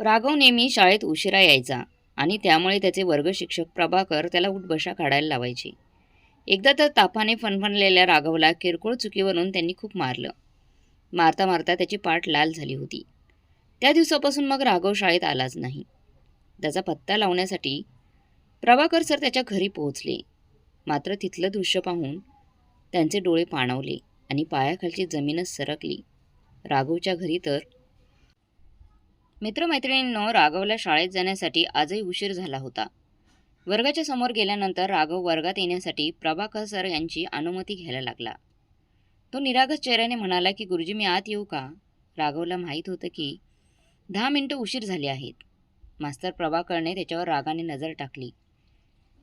राघव नेहमी शाळेत उशिरा यायचा आणि त्यामुळे त्याचे वर्ग शिक्षक प्रभाकर त्याला उठबशा काढायला लावायचे. एकदा तर तापाने फणफणलेल्या राघवला किरकोळ चुकीवरून त्यांनी खूप मारलं. मारता मारता त्याची पाठ लाल झाली होती. त्या दिवसापासून मग राघव शाळेत आलाच नाही. त्याचा पत्ता लावण्यासाठी प्रभाकर सर त्याच्या घरी पोहोचले. मात्र तिथलं दृश्य पाहून त्यांचे डोळे पाणावले आणि पायाखालची जमीनच सरकली. राघवच्या घरी तर मित्रमैत्रिणींनो राघवला शाळेत जाण्यासाठी आजही उशीर झाला होता. वर्गाच्या समोर गेल्यानंतर राघव वर्गात येण्यासाठी प्रभाकर सर यांची अनुमती घ्यायला लागला. तो निरागस चेहऱ्याने म्हणाला की गुरुजी मी आत येऊ का? राघवला माहीत होतं की दहा मिनटं उशीर झाले आहेत. मास्तर प्रभाकरने त्याच्यावर रागाने नजर टाकली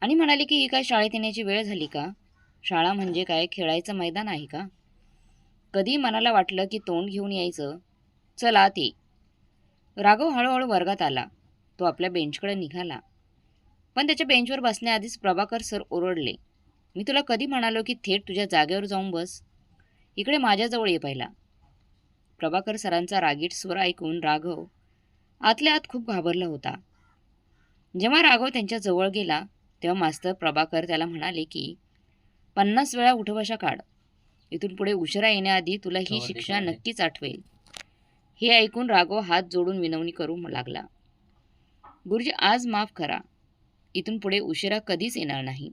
आणि म्हणाले की ही काय शाळेत येण्याची वेळ झाली का? शाळा म्हणजे काय? खेळायचं मैदान आहे का? कधी मनाला वाटलं की तोंड घेऊन यायचं. चल आत ये. राघव हळूहळू वर्गात आला. तो आपल्या बेंचकडे निघाला. पण त्याच्या बेंचवर बसण्याआधीच प्रभाकर सर ओरडले. मी तुला कधी म्हणालो की थेट तुझ्या जागेवर जाऊन बस. इकडे माझ्याजवळ ये पहिला. प्रभाकर सरांचा रागीट स्वर ऐकून राघव आतल्या आत खूप घाबरला होता. जेव्हा राघव त्यांच्या जवळ गेला तेव्हा मास्तर प्रभाकर त्याला म्हणाले की पन्नास वेळा उठबशा काढ. इथून पुढे उशिरा येण्याआधी तुला ही शिक्षा नक्कीच आठवेल. हे ऐकून राघव हात जोडून विनवणी करू लागला. गुरुजी आज माफ करा. इथून पुढे उशिरा कधीच येणार नाही.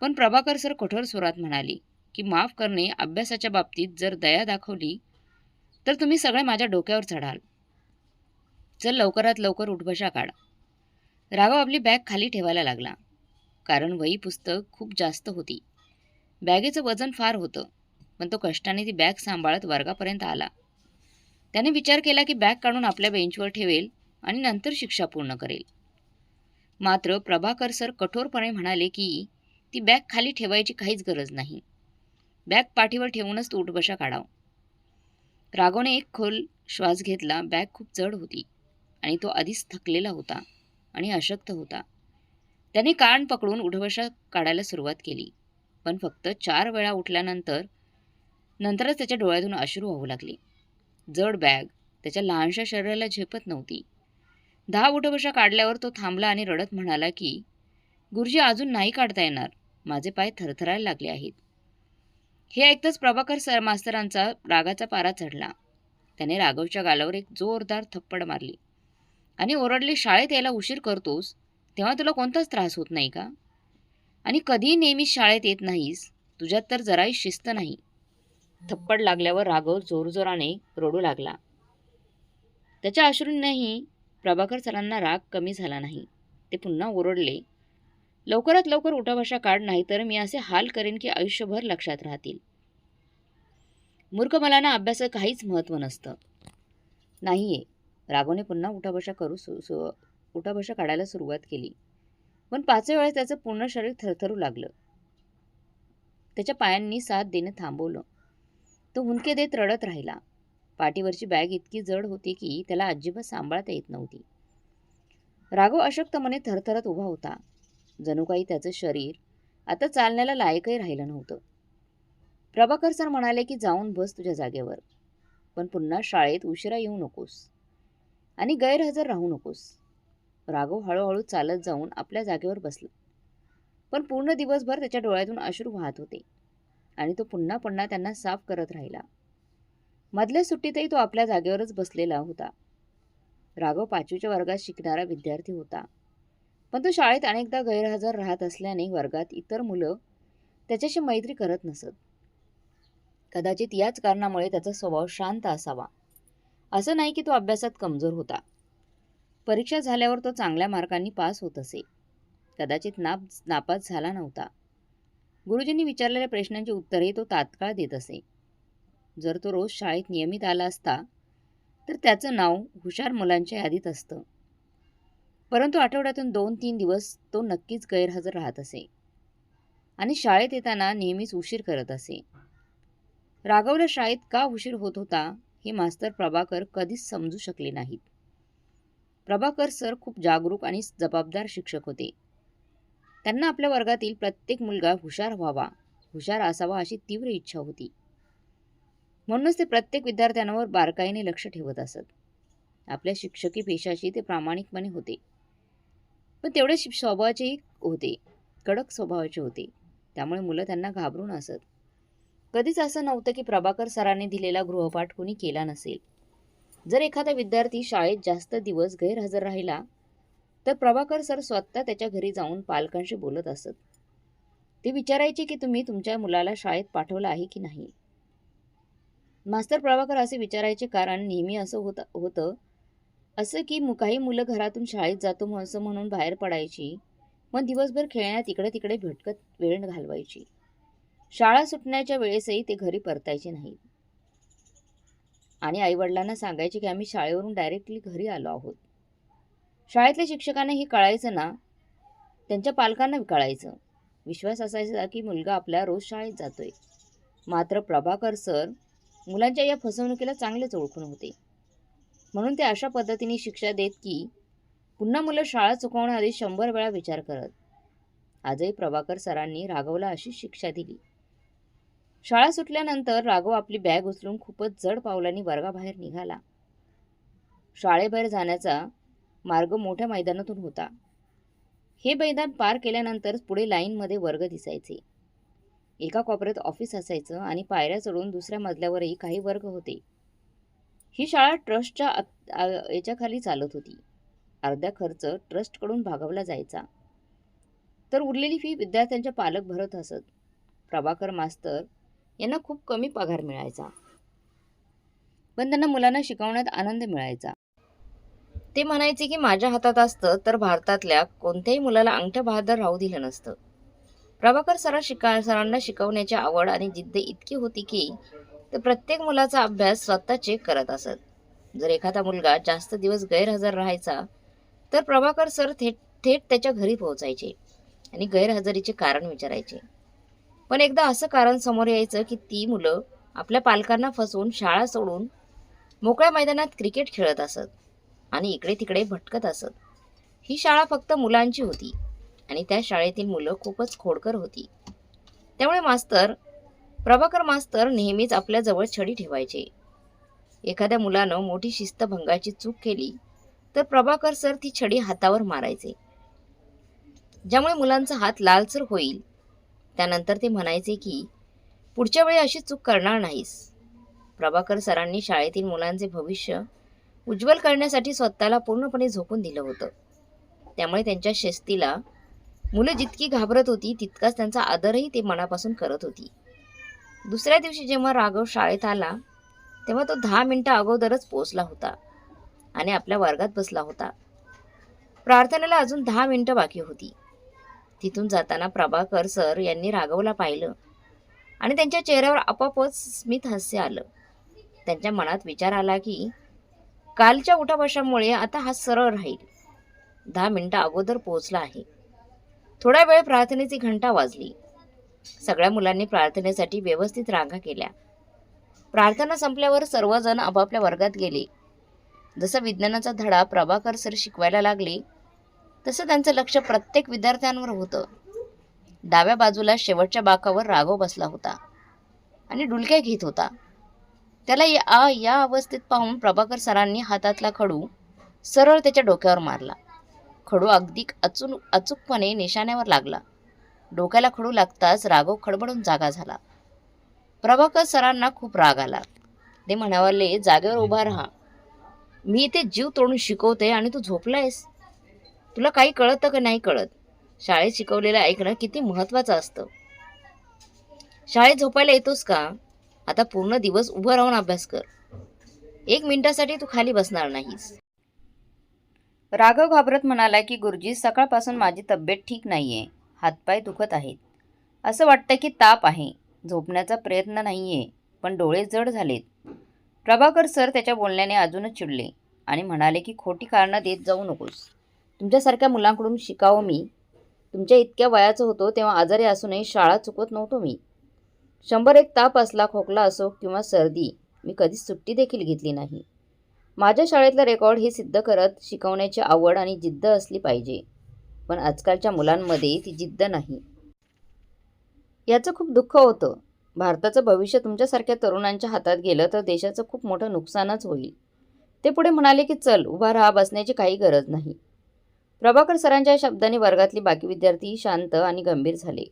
पण प्रभाकर सर कठोर स्वरात म्हणाले की माफ करणे अभ्यासाच्या बाबतीत जर दया दाखवली तर तुम्ही सगळे माझ्या डोक्यावर चढाल. चल लवकरात लवकर उठबशा काढ. राघव आपली बॅग खाली ठेवायला लागला. कारण वही पुस्तक खूप जास्त होती. बॅगेचं वजन फार होतं पण तो कष्टाने ती बॅग सांभाळत वर्गापर्यंत आला. त्याने विचार केला की बॅग काढून आपल्या बेंचवर ठेवेल आणि नंतर शिक्षा पूर्ण करेल. मात्र प्रभाकर सर कठोरपणे म्हणाले की ती बॅग खाली ठेवायची काहीच गरज नाही. बॅग पाठीवर ठेवूनच तू उठबशा काढाव. राघवने एक खोल श्वास घेतला. बॅग खूप जड होती आणि तो आधीच थकलेला होता आणि अशक्त होता. त्याने कान पकडून उठबशा काढायला सुरुवात केली. पण फक्त चार वेळा उठल्यानंतर नंतरच त्याच्या डोळ्यातून अश्रू वाहू लागले. जड बॅग त्याच्या लहानशा शरीराला झेपत नव्हती. दहा उठबशा काढल्यावर तो थांबला आणि रडत म्हणाला की गुरुजी अजून नाही काढता येणार. माझे पाय थरथरायला लागले आहेत. हे ऐकताच प्रभाकर सर मास्तरांचा रागाचा पारा चढला. त्याने राघवच्या गालावर एक जोरदार थप्पड मारली. आणि ओरडले शाळेत यायला उशीर करतोस? तेव्हा तुला कोणताच त्रास होत नाही का? आणि कधीही नेहमीच शाळेत येत नाहीस? तुझ्यात तर जराही शिस्त नाही. थप्पड लागल्यावर राघव जोरजोराने रडू लागला. त्याच्या अश्रूंनाही प्रभाकर सरांना राग कमी झाला नाही. ते पुन्हा ओरडले लवकरात लवकर उठाबशा काढ नाही तर मी असे हाल करेन की आयुष्यभर लक्षात राहतील. मूर्खमलांना अभ्यासात काहीच महत्त्व नसतं. नाही आहे राघवने पुन्हा उठाबशा करू सु सु उठाभाषा काढायला सुरुवात केली. पण पाचव्या वेळेस त्याचं पूर्ण शरीर थरथरू लागलं. त्याच्या पायांनी साथ देणं थांबवलं. तो हुंदके देत रडत राहिला. पाठीवरची बॅग इतकी जड होती की त्याला अजिबात सांभाळता येत नव्हती. राघव अशक्त मने थरथरत उभा होता. जणू काही त्याचं शरीर आता चालण्याला लायकही राहिलं नव्हतं. प्रभाकर सर म्हणाले की जाऊन बस तुझ्या जागेवर. पण पुन्हा शाळेत उशिरा येऊ नकोस. आणि गैरहजर राहू नकोस. राघव हळूहळू चालत जाऊन आपल्या जागेवर बसला. पण पूर्ण दिवसभर त्याच्या डोळ्यातून अश्रू वाहत होते. आणि तो पुन्हा पुन्हा त्यांना साफ करत राहिला. मधल्या सुट्टीतही तो आपल्या जागेवरच बसलेला होता. राघव पाचवीच्या वर्गात शिकणारा विद्यार्थी होता. पण तो शाळेत अनेकदा गैरहजर राहत असल्याने वर्गात इतर मुलं त्याच्याशी मैत्री करत नसत. कदाचित याच कारणामुळे त्याचा स्वभाव शांत असावा. असं नाही की तो अभ्यासात कमजोर होता. परीक्षा झाल्यावर तो चांगल्या मार्कांनी पास होत असे. कदाचित नाप नापास झाला नव्हता. गुरुजींनी विचारलेल्या प्रश्नांची उत्तरे तो तात्काळ देत असे. जर तो रोज शाळेत नियमित आला असता तर त्याचं नाव हुशार मुलांच्या यादीत असतं. परंतु आठवड्यातून दोन तीन दिवस तो नक्कीच गैरहजर राहत असे. आणि शाळेत येताना नेहमीच उशीर करत असे. राघवला शाळेत का उशीर होत होता हे मास्तर प्रभाकर कधीच समजू शकले नाहीत. प्रभाकर सर खूप जागरूक आणि जबाबदार शिक्षक होते. त्यांना आपल्या वर्गातील प्रत्येक मुलगा हुशार व्हावा हुशार असावा अशी तीव्र इच्छा होती. म्हणूनच ते प्रत्येक विद्यार्थ्यांवर बारकाईने लक्ष ठेवत असत. आपल्या शिक्षकी पेशाशी ते प्रामाणिकपणे होते. पण तेवढे शि- स्वभावाचेही होते कडक स्वभावाचे होते. त्यामुळे मुलं त्यांना घाबरून असत. कधीच असं नव्हतं की प्रभाकर सरांनी दिलेला गृहपाठ कोणी केला नसेल. जर एखादा विद्यार्थी शाळेत जास्त दिवस गैरहजर राहिला तर प्रभाकर सर स्वतः त्याच्या घरी जाऊन पालकांशी बोलत असत. ते विचारायचे की तुम्ही तुमच्या मुलाला शाळेत पाठवलं आहे की नाही? मास्तर प्रभाकर असे विचारायचे कारण नेहमी असं होत होतं. असं की काही मुलं घरातून शाळेत जातो असं म्हणून बाहेर पडायची. मग दिवसभर खेळण्यात इकडे तिकडे भटकत वेळ घालवायची. शाळा सुटण्याच्या वेळेसही ते घरी परतायचे नाही आणि आईवडिलांना सांगायचे की आम्ही शाळेवरून डायरेक्टली घरी आलो आहोत. शाळेतल्या शिक्षकांना हे कळायचं ना त्यांच्या पालकांना कळायचं. विश्वास असायचा की मुलगा आपल्या रोज शाळेत जातोय. मात्र प्रभाकर सर मुलांच्या या फसवणुकीला चांगलेच ओळखून होते. म्हणून ते अशा पद्धतीने शिक्षा देत की पुन्हा मुलं शाळा चुकवण्याआधी शंभर वेळा विचार करत. आजही प्रभाकर सरांनी राघवला अशी शिक्षा दिली. शाळा सुटल्यानंतर राघव आपली बॅग उचलून खूपच जड पावलांनी वर्गाबाहेर निघाला. शाळेबाहेर जाण्याचा मार्ग मोठ्या मैदानातून होता. हे मैदान पार केल्यानंतर पुढे लाईनमध्ये वर्ग दिसायचे. एका कोपऱ्यात ऑफिस असायचं आणि पायऱ्या चढून दुसऱ्या मजल्यावरही काही वर्ग होते. ही शाळा ट्रस्टच्या याच्याखाली चालत होती. अर्धा खर्च ट्रस्टकडून भागवला जायचा. तर उरलेली फी विद्यार्थ्यांच्या पालक भरत असत. प्रभाकर मास्तर यांना खूप कमी पगार मिळायचा. पण त्यांना मुलांना शिकवण्यात आनंद मिळायचा. ते म्हणायचे की माझ्या हातात असतं तर भारतातल्या कोणत्याही मुलाला अंगठ्या बहादर राहू दिलं नसतं. प्रभाकर सरा शिका सरांना शिकवण्याची आवड आणि जिद्द इतकी होती की ते प्रत्येक मुलाचा अभ्यास स्वतः चेक करत असत. जर एखादा मुलगा जास्त दिवस गैरहजर राहायचा तर प्रभाकर सर थेट थेट त्याच्या घरी पोहोचायचे आणि गैरहजेरीचे कारण विचारायचे. पण एकदा असं कारण समोर यायचं की ती मुलं आपल्या पालकांना फसवून शाळा सोडून मोकळ्या मैदानात क्रिकेट खेळत असत. आणि इकडे तिकडे भटकत असत. ही शाळा फक्त मुलांची होती आणि त्या शाळेतील मुलं खूपच खोडकर होती. त्यामुळे मास्तर प्रभाकर मास्तर नेहमीच आपल्याजवळ छडी ठेवायचे. एखाद्या मुलानं मोठी शिस्तभंगाची चूक केली तर प्रभाकर सर ती छडी हातावर मारायचे. ज्यामुळे मुलांचा हात लालसर होईल. त्यानंतर ते म्हणायचे की पुढच्या वेळी अशी चूक करणार नाहीस. प्रभाकर सरांनी शाळेतील मुलांचे भविष्य उज्ज्वल करण्यासाठी स्वतःला पूर्णपणे झोकून दिलं होतं. त्यामुळे त्यांच्या शिस्तीला मुलं जितकी घाबरत होती तितकाच त्यांचा आदरही ते मनापासून करत होती. दुसऱ्या दिवशी जेव्हा राघव शाळेत आला तेव्हा तो दहा मिनटं अगोदरच पोचला होता आणि आपल्या वर्गात बसला होता. प्रार्थनेला अजून दहा मिनटं बाकी होती. तिथून जाताना प्रभाकर सर यांनी राघवला पाहिलं आणि त्यांच्या चेहऱ्यावर आपापच स्मित हास्य आलं. त्यांच्या मनात विचार आला की कालच्या उठापाशामुळे आता हा सरळ राहील. दहा मिनिटं अगोदर पोहोचला आहे. थोडा वेळ प्रार्थनेची घंटा वाजली. सगळ्या मुलांनी प्रार्थनेसाठी व्यवस्थित रांगा केल्या. प्रार्थना संपल्यावर सर्वजण आपापल्या वर्गात गेले. जसा विज्ञानाचा धडा प्रभाकर सर शिकवायला लागले तसं त्यांचं लक्ष प्रत्येक विद्यार्थ्यांवर होतं. डाव्या बाजूला शेवटच्या बाकावर राघव बसला होता आणि डुलक्या घेत होता. त्याला या आ- या अवस्थेत पाहून प्रभाकर सरांनी हातातला खडू सरळ त्याच्या डोक्यावर मारला. खडू अगदी अचून अचूकपणे निशाण्यावर लागला. डोक्याला खडू लागताच राघव खडबडून जागा झाला. प्रभाकर सरांना खूप राग आला. ते म्हणावले जागेवर उभा राहा. मी इथे जीव तोडून शिकवते आणि तू झोपलायस. तुला काही कळतं का नाही कळत? शाळेत शिकवलेलं ऐकणं किती महत्त्वाचं असतं. शाळेत झोपायला येतोस का? आता पूर्ण दिवस उभं राहून अभ्यास कर. एक मिनिटासाठी तू खाली बसणार नाहीस. राघव घाबरत म्हणाला की गुरुजी सकाळपासून माझी तब्येत ठीक नाही आहे हातपाय दुखत आहेत. असं वाटतं की ताप आहे. झोपण्याचा प्रयत्न नाहीये पण डोळे जड झालेत. प्रभाकर सर त्याच्या बोलण्याने अजूनच चिडले आणि म्हणाले की खोटी कारणं देत जाऊ नकोस. तुमच्यासारख्या मुलांकडून शिकावं मी. तुमच्या इतक्या वयाचं होतो तेव्हा आजारी असूनही शाळा चुकवत नव्हतो मी. शंभर एक ताप असला खोकला असो किंवा सर्दी मी कधीच सुट्टी देखील घेतली नाही. माझ्या शाळेतलं रेकॉर्ड हे सिद्ध करत शिकवण्याची आवड आणि जिद्द असली पाहिजे. पण आजकालच्या मुलांमध्ये ती जिद्द नाही. याचं खूप दुःख होतं. भारताचं भविष्य तुमच्यासारख्या तरुणांच्या हातात गेलं तर देशाचं खूप मोठं नुकसानच होईल. ते पुढे म्हणाले की चल उभा राहा बसण्याची काही गरज नाही. प्रभाकर सरांच्या या वर्गातली बाकी विद्यार्थी शांत आणि गंभीर झाले.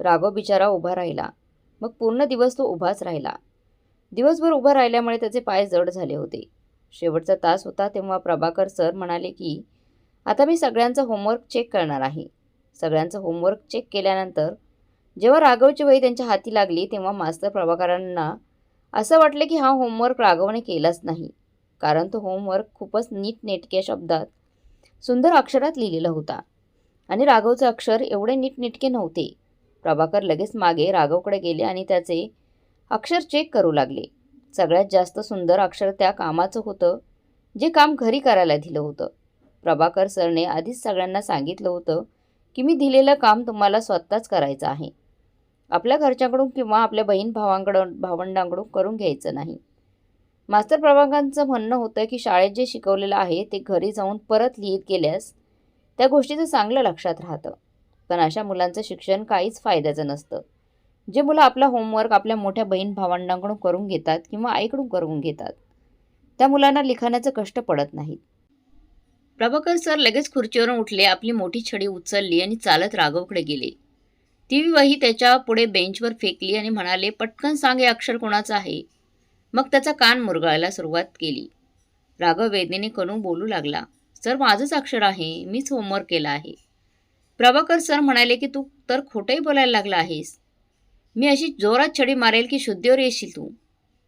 राघव बिचारा उभा राहिला. मग पूर्ण दिवस तो उभाच राहिला. दिवसभर उभा राहिल्यामुळे त्याचे पाय जड झाले होते. शेवटचा तास होता तेव्हा प्रभाकर सर म्हणाले की आता मी सगळ्यांचं होमवर्क चेक करणार आहे. सगळ्यांचं होमवर्क चेक केल्यानंतर जेव्हा राघवची वही त्यांच्या हाती लागली तेव्हा मास्तर प्रभाकरांना असं वाटलं की हा होमवर्क राघवने केलाच नाही कारण तो होमवर्क खूपच नीटनेटक्या शब्दात सुंदर अक्षरात लिहिलेला होता. आणि राघवचं अक्षर एवढे नीटनेटके नव्हते प्रभाकर लगेच मागे राघवकडे गेले आणि त्याचे अक्षर चेक करू लागले. सगळ्यात जास्त सुंदर अक्षर त्या कामाचं होतं जे काम घरी करायला दिलं होतं. प्रभाकर सरने आधीच सगळ्यांना सांगितलं होतं की मी दिलेलं काम तुम्हाला स्वतःच करायचं आहे. आपल्या घरच्याकडून किंवा आपल्या बहीण भावांकडून भावंडांकडून करून घ्यायचं नाही. मास्तर प्रभाकरांचं म्हणणं होतं की शाळेत जे शिकवलेलं आहे ते घरी जाऊन परत लिहित गेल्यास त्या गोष्टीचं चांगलं लक्षात राहतं. पण अशा मुलांचं शिक्षण काहीच फायद्याचं नसतं. जे मुलं आपला होमवर्क आपल्या मोठ्या बहीण भावंडांकडून करून घेतात किंवा आईकडून करून घेतात त्या मुलांना लिखाणाचं कष्ट पडत नाहीत. प्रभाकर सर लगेच खुर्चीवरून उठले आपली मोठी छडी उचलली आणि चालत राघवकडे गेले. ती वही त्याच्या पुढे बेंचवर फेकली आणि म्हणाले पटकन सांग हे अक्षर कोणाचं आहे. मग त्याचा कान मुरगाळायला सुरुवात केली. राघव वेदनेने करून बोलू लागला सर माझंच अक्षर आहे मीच होमवर्क केला आहे. प्रभाकर सर म्हणाले की तू तर खोटंही बोलायला लागला आहेस. मी अशी जोरात छडी मारेल की शुद्धीवर येशील तू.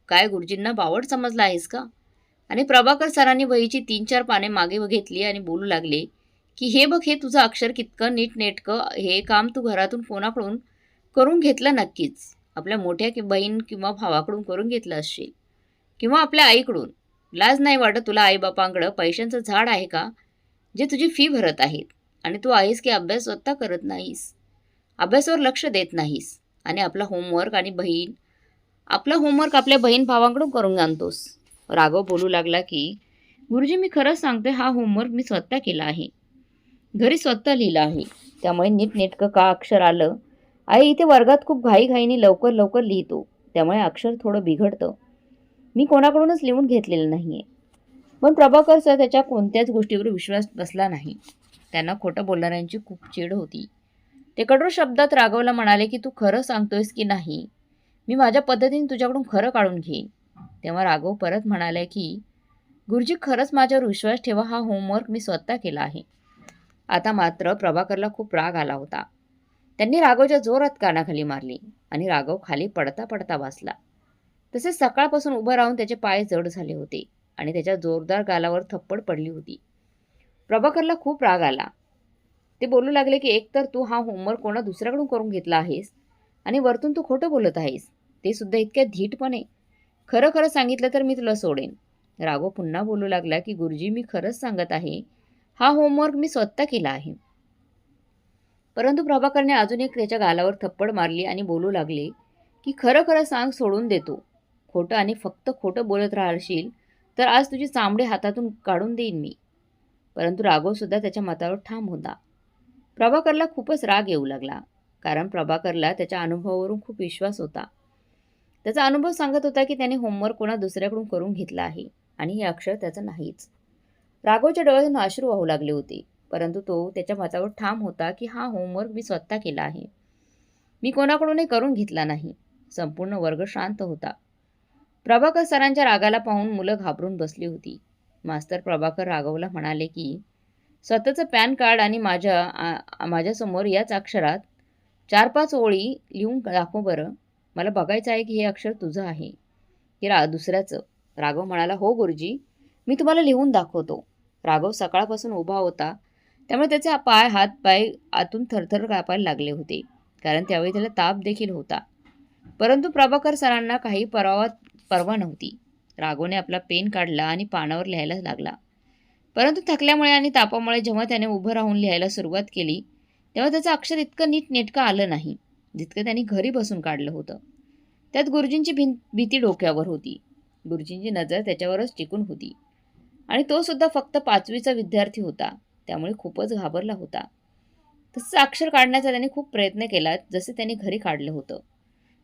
काय गुरुजींना बावड समजला आहेस का? आणि प्रभाकर सरांनी वहीची तीन चार पाने मागे घेतली आणि बोलू लागले की हे बघ हे तुझं अक्षर कितकं नीटनेटकं हे काम तू घरातून कोणाकडून करून घेतलं नक्कीच? आपल्या मोठ्या कि बहीण किंवा भावाकडून करून घेतलं असशील. किंवा आपल्या आईकडून? लाज नाही वाटत तुला आईबापांकडं पैशांचं झाड आहे का जे तुझी फी भरत आहेत? आणि तू आहेस की अभ्यास स्वतः करत नाहीस. अभ्यासावर लक्ष देत नाहीस. आणि आपला होमवर्क आणि बहीण आपला होमवर्क आपल्या बहीण भावांकडून करून आणतोस. राघव बोलू लागला की गुरुजी मी खरंच सांगते हा होमवर्क मी स्वतः केला आहे. घरी स्वतः लिहिलं आहे. त्यामुळे नीटनेटकं का अक्षर आलं? आई इथे वर्गात खूप घाईघाईने लवकर लवकर लिहितो. त्यामुळे अक्षर थोडं बिघडतं. मी कोणाकडूनच लिहून घेतलेलं नाही आहे पण प्रभाकर सर त्याच्या कोणत्याच गोष्टीवर विश्वास बसला नाही. त्यांना खोटं बोलणाऱ्यांची खूप चिड होती. ते कठोर शब्दात राघवला म्हणाले की तू खरं सांगतोयस की नाही? मी माझ्या पद्धतीने तुझ्याकडून खरं काढून घेईन. तेव्हा राघव परत म्हणाले की गुरुजी खरंच माझ्यावर विश्वास ठेवा. हा होमवर्क मी स्वतः केला आहे. आता मात्र प्रभाकरला खूप राग आला होता. त्यांनी राघवच्या जोरात कानाखाली मारली आणि राघव खाली पडता पडता वाचला तसेच सकाळपासून उभं राहून त्याचे पाय जड झाले होते आणि त्याच्या जोरदार गालावर थप्पड पडली होती. प्रभाकरला खूप राग आला. ते बोलू लागले की एकतर तू हा होमवर्क कोणा दुसऱ्याकडून करून घेतला आहेस आणि वरतून तू खोटं बोलत आहेस. ते सुद्धा इतक्या धीटपणे. खरं खरं सांगितलं तर मी तुला सोडेन. राघव पुन्हा बोलू लागला की गुरुजी मी खरंच सांगत आहे. हा होमवर्क मी स्वतः केला आहे. परंतु प्रभाकरने अजून एक त्याच्या गालावर थप्पड मारली आणि बोलू लागले की खरं खरं सांग सोडून देतो खोटं आणि फक्त खोटं बोलत राहशील तर आज तुझी चामडे हातातून काढून देईन मी. परंतु राघवसुद्धा त्याच्या मतावर ठाम होता. प्रभाकरला खूपच राग येऊ लागला कारण प्रभाकरला त्याच्या अनुभवावरून खूप विश्वास होता. त्याचा अनुभव सांगत होता की त्याने होमवर्क कोणा दुसऱ्याकडून करून घेतला आहे आणि हे अक्षर त्याचं नाहीच. राघवच्या डोळ्यातून अश्रू वाहू लागले होते परंतु तो त्याच्या मतावर ठाम होता की हा होमवर्क मी स्वतः केला आहे. मी कोणाकडूनही करून घेतला नाही. संपूर्ण वर्ग शांत होता. प्रभाकर सरांच्या रागाला पाहून मुलं घाबरून बसली होती. मास्तर प्रभाकर राघवला म्हणाले की स्वतःचं पॅन कार्ड आणि माझ्या आ- माझ्यासमोर याच अक्षरात चार पाच ओळी लिहून दाखव बरं. मला बघायचं आहे की हे अक्षर तुझं आहे. की रा दुसऱ्याचं. राघव म्हणाला हो गुरुजी मी तुम्हाला लिहून दाखवतो. राघव सकाळपासून उभा होता. त्यामुळे त्याचे पाय हात पाय आतून थरथर कापायला लागले होते कारण त्यावेळी त्याला ताप देखील होता. परंतु प्रभाकर सरांना काही परवा परवा नव्हती. राघवने आपला पेन काढला आणि पानावर लिहायला लागला. परंतु थकल्यामुळे आणि तापामुळे जेव्हा त्याने उभं राहून लिहायला सुरुवात केली तेव्हा त्याचं अक्षर इतकं नीट नेटकं आलं नाही जितकं त्यांनी घरी बसून काढलं होतं. त्यात गुरुजींची भिं भीती डोक्यावर होती. गुरुजींची नजर त्याच्यावरच टिकून होती. आणि तो सुद्धा फक्त पाचवीचा विद्यार्थी होता त्यामुळे खूपच घाबरला होता. तसं अक्षर काढण्याचा त्याने खूप प्रयत्न केला जसे त्याने घरी काढलं होतं.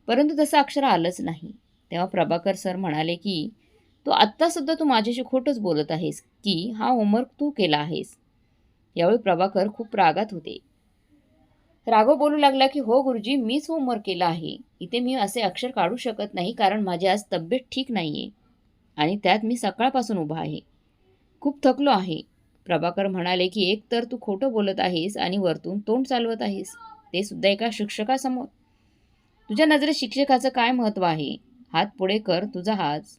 परंतु तसं अक्षर आलंच नाही. तेव्हा प्रभाकर सर म्हणाले की तो आत्तासुद्धा तू माझ्याशी खोटंच बोलत आहेस की हा होमवर्क तू केला आहेस? यावेळी प्रभाकर खूप रागात होते. राघव बोलू लागला की हो गुरुजी मीच होमवर्क केला आहे. इथे मी असे अक्षर काढू शकत नाही कारण माझी आज तब्येत ठीक नाही आहे आणि त्यात मी सकाळपासून उभा आहे. खूप थकलो आहे. प्रभाकर म्हणाले की एक तर तू खोटं बोलत आहेस आणि वरतून तोंड चालवत आहेस. ते सुद्धा एका शिक्षकासमोर. तुझ्या नजरेत शिक्षकाचं काय महत्त्व आहे? हात पुढे कर तुझा हाच.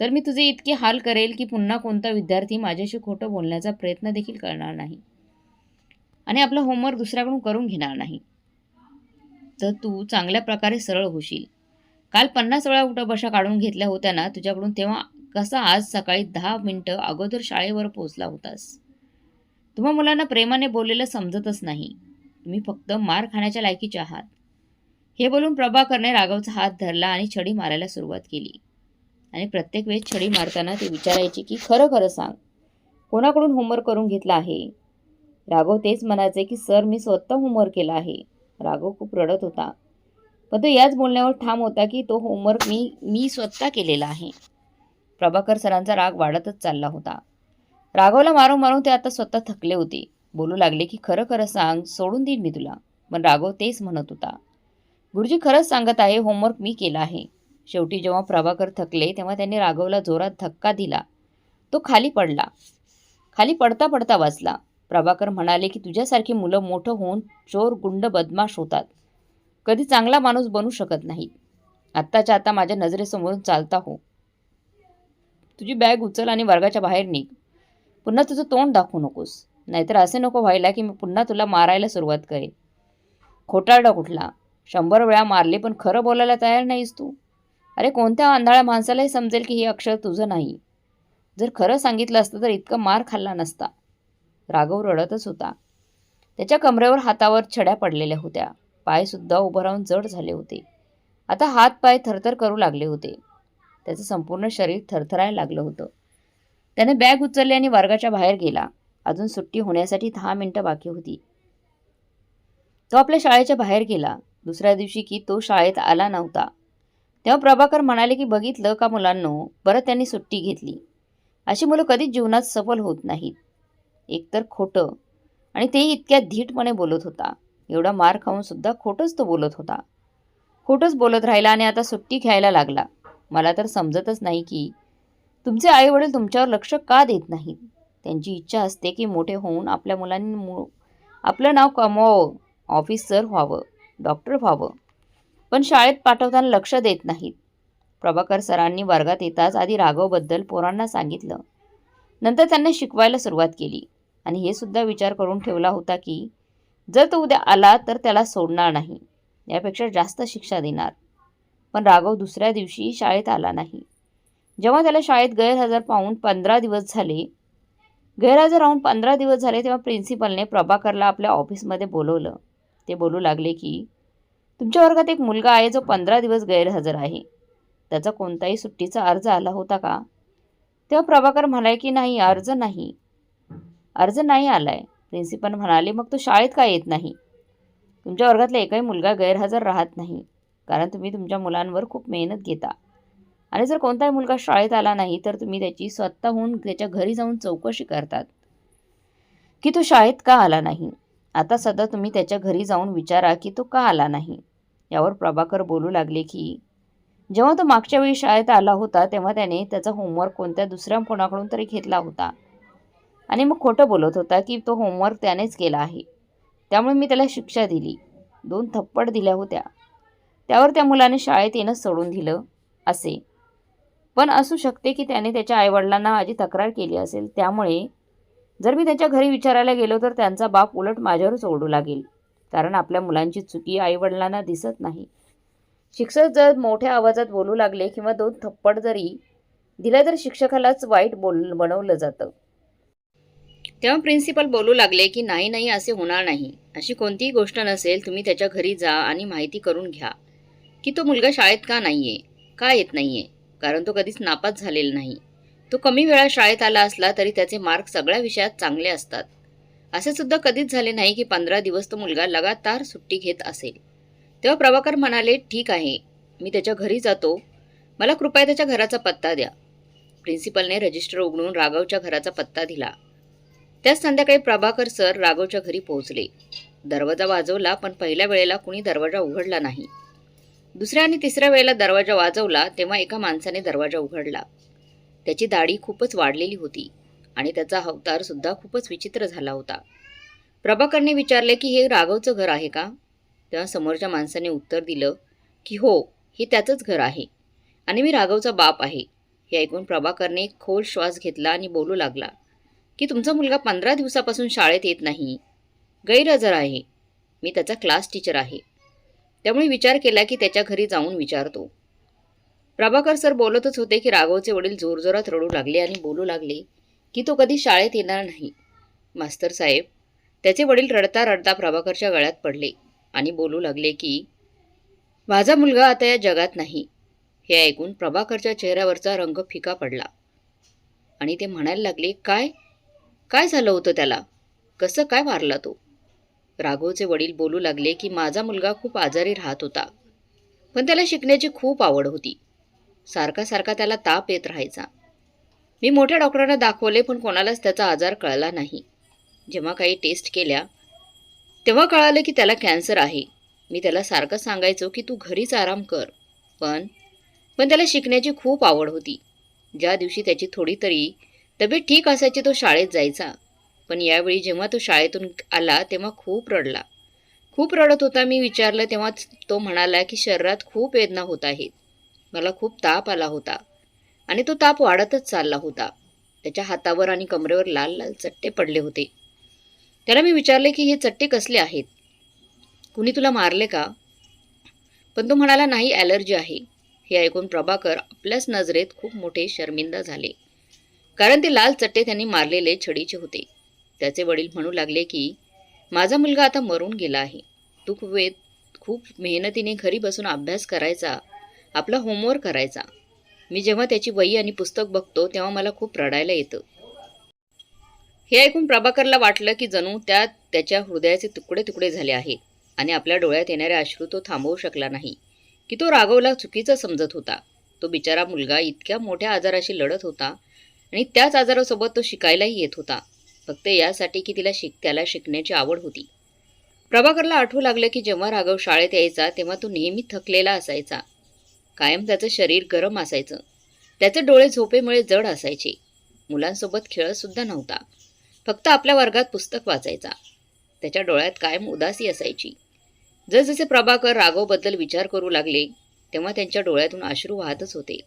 तर मी तुझे इतके हाल करेल की पुन्हा कोणता विद्यार्थी माझ्याशी खोटं बोलण्याचा प्रयत्न देखील करणार नाही. आणि आपलं होमवर्क दुसऱ्याकडून करून घेणार नाही. तर तू चांगल्या प्रकारे सरळ होशील. काल पन्नास वेळा उठं बशा काढून घेतल्या होत्या ना तुझ्याकडून तेव्हा कसा आज सकाळी दहा मिनटं अगोदर शाळेवर पोचला होतास? तुम्हा मुलांना प्रेमाने बोललेलं समजतच नाही. तुम्ही फक्त मार खाण्याच्या लायकीचे आहात. हे बोलून प्रभाकरने राघवचा हात धरला आणि छडी मारायला सुरुवात केली. आणि प्रत्येक वेळेस छडी मारताना ते विचारायचे की खरं खरं सांग. कोणाकडून होमवर्क करून घेतला आहे? राघव तेच म्हणायचे की सर मी स्वतः होमवर्क केला आहे. राघव खूप रडत होता. पण तो याच बोलण्यावर ठाम होता की तो होमवर्क मी मी स्वतः केलेला आहे. प्रभाकर सरांचा राग वाढतच चालला होता. राघवला मारून मारून ते आता स्वतः थकले होते. बोलू लागले की खरं खरं सांग सोडून देईन मी तुला. पण राघव तेच म्हणत होता. गुरुजी खरंच सांगत आहे होमवर्क मी केला आहे. शेवटी जेव्हा प्रभाकर थकले तेव्हा त्यांनी राघवला जोरात धक्का दिला. तो खाली पडला. खाली पडता पडता वाचला. प्रभाकर म्हणाले की तुझ्यासारखी मुलं मोठं होऊन चोर गुंड बदमाश होतात. कधी चांगला माणूस बनू शकत नाही. आत्ताच्या आता माझ्या नजरेसमोरून चालता हो. तुझी बॅग उचल आणि वर्गाच्या बाहेर निघ. पुन्हा तुझं तोंड दाखवू नकोस. नाहीतर असे नको व्हायला की मी पुन्हा तुला मारायला सुरुवात करेन. खोटारडा कुठला? शंभर वेळा मारले पण खरं बोलायला तयार नाहीस तू. अरे कोणत्या आंधळ्या माणसालाही समजेल की हे अक्षर तुझं नाही. जर खरं सांगितलं असतं तर इतकं मार खाल्ला नसता. राघव रडतच होता. त्याच्या कमरेवर हातावर छड्या पडलेल्या होत्या. पायसुद्धा उभं राहून जड झाले होते. आता हात पाय थरथर करू लागले होते. त्याचं संपूर्ण शरीर थरथरायला लागलं होतं. त्याने बॅग उचलली आणि वर्गाच्या बाहेर गेला. अजून सुट्टी होण्यासाठी दहा मिनिटं बाकी होती. तो आपल्या शाळेच्या बाहेर गेला. दुसऱ्या दिवशी की तो शाळेत आला नव्हता. तेव्हा प्रभाकर म्हणाले की बघितलं का मुलांनो बरं त्यांनी सुट्टी घेतली. अशी मुलं कधीच जीवनात सफल होत नाहीत. एकतर खोटं. आणि तेही इतक्या धीटपणे बोलत होता. एवढा मार खाऊन सुद्धा खोटंच तो बोलत होता. खोटंच बोलत राहिला आणि आता सुट्टी घ्यायला लागला. मला तर समजतच नाही की तुमचे आईवडील तुमच्यावर लक्ष का देत नाहीत? त्यांची इच्छा असते की मोठे होऊन आपल्या मुलांनी मु आपलं नाव कमवावं ऑफिसर व्हावं. डॉक्टर व्हावं. पण शाळेत पाठवताना लक्ष देत नाहीत. प्रभाकर सरांनी वर्गात येताच आधी राघवबद्दल पोरांना सांगितलं. नंतर त्यांना शिकवायला सुरुवात केली आणि हे सुद्धा विचार करून ठेवला होता की जर तो उद्या आला तर त्याला सोडणार नाही यापेक्षा जास्त शिक्षा देणार. पण राघव दुसऱ्या दिवशी शाळेत आला नाही. जेव्हा त्याला शाळेत गैरहजर पाहून पंधरा दिवस झाले गैरहजर राहून पंधरा दिवस झाले तेव्हा प्रिन्सिपलने प्रभाकरला आपल्या ऑफिसमध्ये बोलवलं. ते बोलू लागले की तुमच्या वर्गात एक मुलगा आहे जो पंधरा दिवस गैरहजर आहे. त्याचा कोणताही सुट्टीचा अर्ज आला होता का? तेव्हा प्रभाकर म्हणाले की नाही अर्ज नाही. अर्ज नाही आलाय. प्रिन्सिपल म्हणाले मग तो शाळेत का येत नाही? तुमच्या वर्गातला एकही मुलगा गैरहजर राहत नाही. कारण तुम्ही तुमच्या मुलांवर खूप मेहनत घेता. आणि जर कोणताही मुलगा शाळेत आला नाही तर तुम्ही त्याची स्वतःहून त्याच्या घरी जाऊन चौकशी करतात. की तो शाळेत का आला नाही? आता सध्या तुम्ही त्याच्या घरी जाऊन विचारा की तो का आला नाही. यावर प्रभाकर बोलू लागले की जेव्हा तो मागच्या वेळी शाळेत आला होता तेव्हा त्याने त्याचा होमवर्क कोणत्या दुसऱ्या कोणाकडून तरी घेतला होता. आणि मग खोटं बोलत होता की तो होमवर्क त्यानेच केला आहे. त्यामुळे मी त्याला शिक्षा दिली. दोन थप्पड दिल्या होत्या. त्यावर त्या मुलाने शाळेत येणं सोडून दिलं असे. पण असू शकते की त्याने त्याच्या आईवडिलांना माझी तक्रार केली असेल त्यामुळे जर मी त्यांच्या घरी विचारायला गेलो तर त्यांचा बाप उलट माझ्यावरच ओरडू लागेल. कारण आपल्या मुलांची चुकी आईवडिलांना दिसत नाही. शिक्षक जर मोठ्या आवाजात बोलू लागले किंवा दोन थप्पड जरी दिला तर शिक्षकालाच वाईट बोल बनवलं जातं. तेव्हा प्रिन्सिपल बोलू लागले की नाही नाही असे होणार नाही. अशी कोणतीही गोष्ट नसेल तुम्ही त्याच्या घरी जा आणि माहिती करून घ्या. की तो मुलगा शाळेत का नाहीये? का येत नाही आहे कारण तो कधीच नापास झालेला नाही. तो कमी वेळा शाळेत आला असला तरी त्याचे मार्क सगळ्या विषयात चांगले असतात. असे सुद्धा कधीच झाले नाही की पंधरा दिवस तो मुलगा लगातार सुट्टी घेत असेल. तेव्हा प्रभाकर म्हणाले ठीक आहे मी त्याच्या घरी जातो. मला कृपया त्याच्या घराचा पत्ता द्या. प्रिन्सिपलने रजिस्टर उघडून राघवच्या घराचा पत्ता दिला. त्याच संध्याकाळी प्रभाकर सर राघवच्या घरी पोहोचले. दरवाजा वाजवला पण पहिल्या वेळेला कुणी दरवाजा उघडला नाही. दुसऱ्या आणि तिसऱ्या वेळेला दरवाजा वाजवला तेव्हा एका माणसाने दरवाजा उघडला. त्याची दाढी खूपच वाढलेली होती आणि त्याचा अवतारसुद्धा खूपच विचित्र झाला होता. प्रभाकरने विचारले की हे राघवचं घर आहे का? तेव्हा समोरच्या माणसाने उत्तर दिलं की हो हे त्याचंच घर आहे आणि मी राघवचा बाप आहे. हे ऐकून प्रभाकरने खोल श्वास घेतला आणि बोलू लागला की तुमचा मुलगा पंधरा दिवसापासून शाळेत येत नाही. गैरहजर आहे. मी त्याचा क्लास टीचर आहे. त्यामुळे विचार केला की त्याच्या घरी जाऊन विचारतो. प्रभाकर सर बोलतच होते की राघवचे वडील जोरजोरात रडू लागले आणि बोलू लागले की तो कधी शाळेत येणार नाही. मास्तर साहेब त्याचे वडील रडता रडता प्रभाकरच्या गळ्यात पडले आणि बोलू लागले की माझा मुलगा आता या जगात नाही. हे ऐकून प्रभाकरच्या चेहऱ्यावरचा रंग फिका पडला. आणि ते म्हणायला लागले काय? काय झालं होतं त्याला? कसं काय मारला तो? राघवचे वडील बोलू लागले की माझा मुलगा खूप आजारी राहत होता पण त्याला शिकण्याची खूप आवड होती. सारखा सारखा त्याला ताप येत राहायचा. मी मोठ्या डॉक्टरांना दाखवले पण कोणालाच त्याचा आजार कळला नाही. जेव्हा काही टेस्ट केल्या तेव्हा कळालं की त्याला कॅन्सर आहे. मी त्याला सारखं सांगायचो की तू घरीच आराम कर. पण पण त्याला शिकण्याची खूप आवड होती. ज्या दिवशी त्याची थोडी तरी तब्येत ठीक असायची तो शाळेत जायचा. पण यावेळी जेव्हा तो शाळेतून आला तेव्हा खूप रडला. खूप रडत होता मी विचारलं तेव्हा तो म्हणाला की शरीरात खूप वेदना होत आहेत. मला खूप ताप आला होता. आणि तो ताप वाढतच चालला होता. त्याच्या हातावर आणि कमरेवर लाल लाल चट्टे पडले होते. त्याला मी विचारले की हे चट्टे कसले आहेत? कुणी तुला मारले का? पण तो म्हणाला नाही ॲलर्जी आहे. हे ऐकून प्रभाकर आपल्याच नजरेत खूप मोठे शर्मिंदा झाले. कारण ते लाल चट्टे त्यांनी मारलेले छडीचे होते. त्याचे वडील म्हणू लागले की माझा मुलगा आता मरून गेला आहे. तू खूप वेद खूप मेहनतीने घरी बसून अभ्यास करायचा आपला होमवर्क करायचा. मी जेव्हा त्याची वही आणि पुस्तक बघतो तेव्हा मला खूप रडायला येतं. हे ऐकून प्रभाकरला वाटलं की जणू त्या त्याच्या हृदयाचे तुकडे तुकडे झाले आहेत आणि आपल्या डोळ्यात येणारे अश्रू तो थांबवू शकला नाही. की तो राघवला चुकीचं समजत होता. तो बिचारा मुलगा इतक्या मोठ्या आजाराशी लढत होता आणि त्याच आजारासोबत तो शिकायलाही येत होता. फक्त यासाठी की तिला शिक त्याला शिकण्याची आवड होती. प्रभाकरला आठवू लागलं की जेव्हा राघव शाळेत यायचा तेव्हा तो नेहमी थकलेला असायचा. कायम त्याचं शरीर गरम असायचं. त्याचे डोळे झोपेमुळे जड असायचे. मुलांसोबत खेळतसुद्धा नव्हता. फक्त आपल्या वर्गात पुस्तक वाचायचा. त्याच्या डोळ्यात कायम उदासी असायची. जसजसे प्रभाकर राघवबद्दल विचार करू लागले तेव्हा त्यांच्या डोळ्यातून अश्रू वाहतच होते.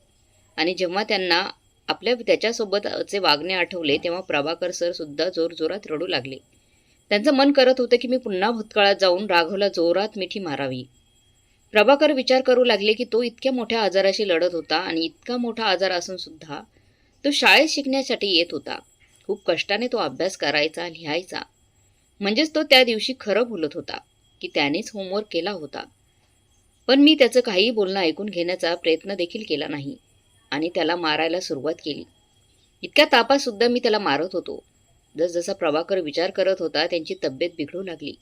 आणि जेव्हा त्यांना आपल्या त्याच्यासोबतचे वागणे आठवले तेव्हा प्रभाकर सरसुद्धा जोरजोरात रडू लागले. त्यांचं मन करत होतं की मी पुन्हा भूतकाळात जाऊन राघवला जोरात मिठी मारावी. प्रभाकर विचार करू लागले की तो इतक्या मोठ्या आजाराशी लढत होता आणि इतका मोठा आजार असून सुद्धा तो शाळेत शिकण्यासाठी येत होता. खूप कष्टाने तो अभ्यास करायचा लिहायचा. म्हणजेच तो त्या दिवशी खरं बोलत होता की त्यानेच होमवर्क केला होता. पण मी त्याचं काही बोलणं ऐकून घेण्याचा प्रयत्न देखील केला नाही आणि त्याला मारायला सुरुवात केली. इतक्या तापातसुद्धा मी त्याला मारत होतो. जसजसा प्रभाकर विचार करत होता त्यांची तब्येत बिघडू लागली.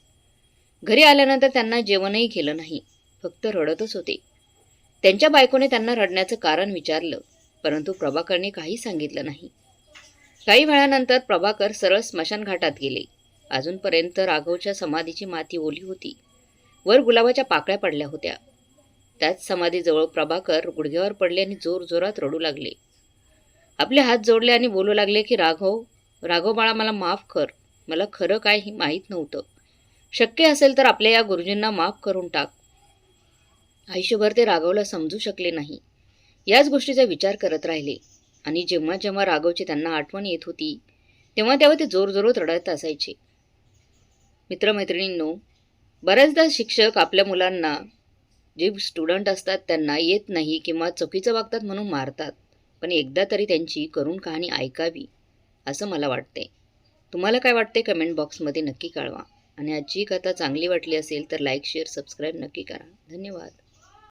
घरी आल्यानंतर त्यांना जेवणही केलं नाही. फक्त रडतच होते. त्यांच्या बायकोने त्यांना रडण्याचं कारण विचारलं परंतु प्रभाकरने काही सांगितलं नाही. काही वेळानंतर प्रभाकर सरळ स्मशानघाटात गेले. अजूनपर्यंत राघवच्या समाधीची माती ओली होती. वर गुलाबाच्या पाकळ्या पडल्या होत्या. त्याच समाधीजवळ प्रभाकर गुडघ्यावर पडले आणि जोर जोरात रडू लागले. आपले हात जोडले आणि बोलू लागले की राघव राघव बाळा मला माफ कर. मला खरं काय हे माहीत नव्हतं. शक्य असेल तर आपल्या या गुरुजींना माफ करून टाक. आयुष्यभर ते राघवला समजू शकले नाही. याच गोष्टीचा विचार करत राहिले. आणि जेव्हा जेव्हा राघवची त्यांना आठवण येत होती तेव्हा तेव्हा ते जोरजोरात रडत असायचे. मित्रमैत्रिणींनो बऱ्याचदा शिक्षक आपल्या मुलांना जे स्टुडंट असतात त्यांना येत नाही किंवा चुकीचं वागतात म्हणून मारतात. पण एकदा तरी त्यांची करून कहाणी ऐकावी असं मला वाटते. तुम्हाला काय वाटते कमेंट बॉक्समध्ये नक्की कळवा. आणि आजची कथा चांगली वाटली असेल तर लाईक शेअर सबस्क्राईब नक्की करा. धन्यवाद.